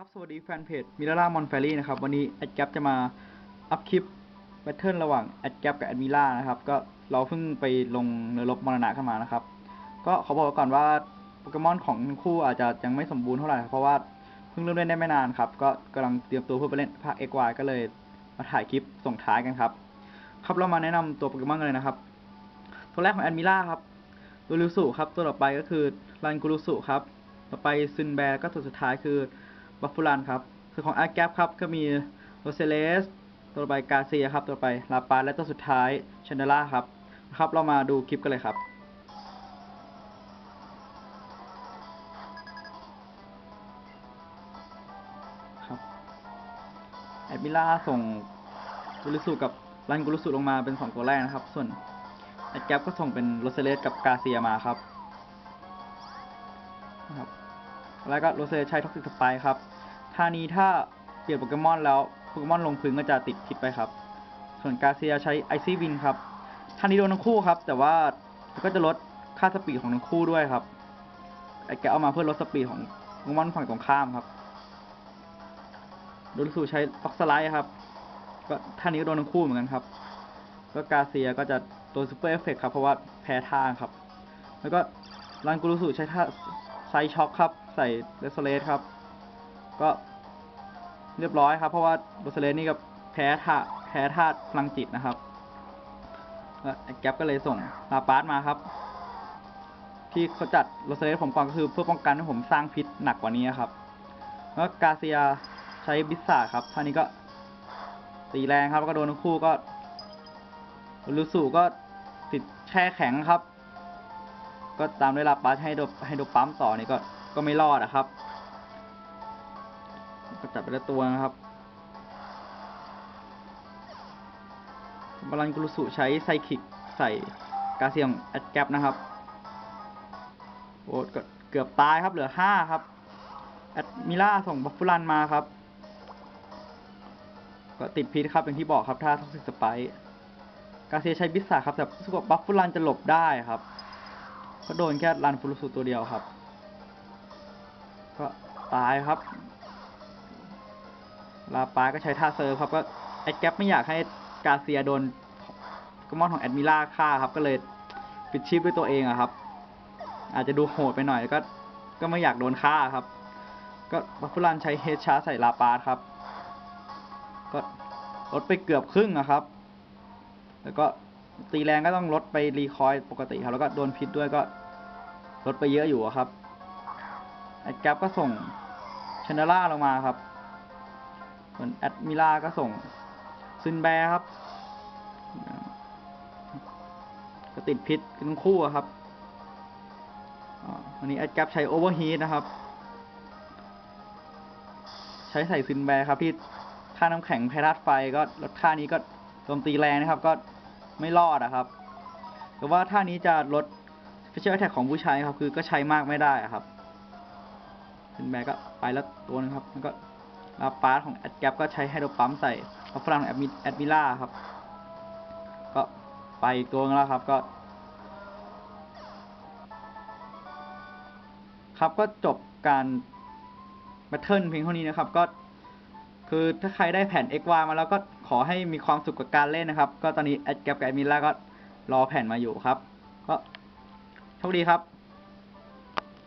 ครับ สวัสดีแฟนเพจมิลล่ามอนแฟรี่นะครับ วันนี้แอดแกปจะมาอัพคลิปแบทเทิลระหว่างแอดแกปกับแอดมิล่านะครับ ก็เราเพิ่งไปลงเนื้อรบมรณะกันมานะครับ ก็ขอบอกไว้ก่อนว่าโปเกมอนของคู่อาจจะยังไม่สมบูรณ์เท่าไหร่ เพราะว่าเพิ่งเริ่มเล่นได้ไม่นานครับ ก็กำลังเตรียมตัวเพื่อไปเล่นภาค XY ก็เลยมาถ่ายคลิปส่งท้ายกันครับ ครับเรามาแนะนำตัวโปเกมอนกันเลยนะครับ ตัวแรกของแอดมิล่าครับตัวริวสุครับ ตัวต่อไปก็คือรันกุรุสุครับ ต่อไปซึนแบร์ก็ตัวสุดท้ายคือ บัฟฟูลันครับส่วนของอาร์แกปครับก็มีโรเซเลสตัวไปกาเซียครับตัวไปลาปาและตัวสุดท้ายชนเดล่าครับนะครับเรามาดูคลิปกันเลยครับครับแอดมิล่าส่งกุลุสุกับรันกุลุสุลงมาเป็นสองตัวแรกนะครับ ส่วนแอดแกปก็ส่งเป็นโรเซเลสกับกาเซียมาครับนะครับ แล้วก็โรเซใช้ท็อกซิกสไปครับท่านี้ถ้าเปลี่ยนโปเกมอนแล้วโปเกมอนลงพื้นก็จะติดพิษไปครับ ส่วนกาเซียใช้ไอซี่วินครับท่านี้โดนทั้งคู่ครับ แต่ว่าก็จะลดค่าสปีดของทั้งคู่ด้วยครับไอแกเอามาเพื่อลดสปีดของโปเกมอนฝั่งตรงข้ามครับโดนสู่ใช้ฟ็อกสไลด์ครับ ก็ท่านี้ก็โดนทั้งคู่เหมือนกันครับก็กาเซียก็จะโดนซูเปอร์เอฟเฟกครับเพราะว่าแพ้ท่าครับ แล้วก็รันกุรุสุใช้ท่าไซช็อคครับ ใส่เรสเลสครับ ก็เรียบร้อยครับ เพราะว่าเรสเลสนี่ก็แพ้ท่าแพ้ท่าพลังจิตนะครับแล้วไอ้แก๊ปก็เลยส่งลาปาร์ตมาครับ ที่เขาจัดโรสเลสผมก่อนก็คือเพื่อป้องกันให้ผมสร้างพิษหนักกว่านี้ครับแล้วกาเซียใช้บิสซาครับท่านี้ก็ตีแรงครับแล้วก็โดนทั้งคู่ก็ลูสูก็ติดแช่แข็งครับ ก็ตามด้วยลาปาร์สให้โดให้โดปั๊มต่อนี่ก็ ก็ไม่รอดอะครับ ก็จับไปล้วตัวนะครับบาลันกุลสุใช้ไซคิกใส่กาเซียงแอดแกปนะครับโอ้ก็เกือบตายครับเหลือห้าครับแอดมิล่าส่งบัฟฟูลันมาครับ ก็ติดพิษครับอย่างที่บอกครับถ้าท็อกซิกสไปกาเซียใช้บิสซาครับแต่สกบัฟฟูลันจะหลบได้ครับก็โดนแค่รันฟูรุสุตัวเดียวครับ ก็ตายครับลาปาก็ใช้ท่าเซอร์ฟครับก็แอดแก๊ปไม่อยากให้กาเซียโดนกมอนของแอดมิล่าฆ่าครับ ก็เลยปิดชีพด้วยตัวเองอะครับ อาจจะดูโหดไปหน่อยก็ ก็ไม่อยากโดนฆ่าครับ ก็บัฟฟูลันใช้เฮดชาร์ใส่ลาปาครับ ก็ลดไปเกือบครึ่งนะครับ แล้วก็ตีแรงก็ต้องลดไปรีคอยล์ปกติครับ แล้วก็โดนพิษด้วยก็ลดไปเยอะอยู่ครับ อดแกปก็ส่งชนล่าลงมาครับ ส่วนแอดมิล่าก็ส่งซึนแบร์ครับ ก็ติดพิษทั้งคู่อะครับอันนี้แอดแกปใช้โอเวอร์ฮีทนะครับ ใช้ใส่ซึนแบร์ครับที่ค่าน้ำแข็งแพทัดไฟก็ลดค่านี้ก็โจมตีแรงนะครับ ก็ไม่รอดอะครับแต่ว่าท่านี้จะลด Special Attack ของผู้ใช้ครับ คือก็ใช้มากไม่ได้อะครับ ซึนแบก็ไปแล้วตัวนึงครับแล้วก็ลาปาร์ของแอดแกปก็ใช้ไฮโดรปั๊มใส่อัฟรังแอดมิแอดมิล่าครับ ก็ไปอีกตัวนึงแล้วครับก็ ครับก็จบการแบทเทิลเพียงเท่านี้นะครับ ก็คือถ้าใครได้แผ่น XY มาแล้วก็ขอให้มีความสุขกับการเล่นนะครับ ก็ตอนนี้แอดแกปกับแอดมิล่าก็รอแผ่นมาอยู่ครับ ก็โชคดีครับ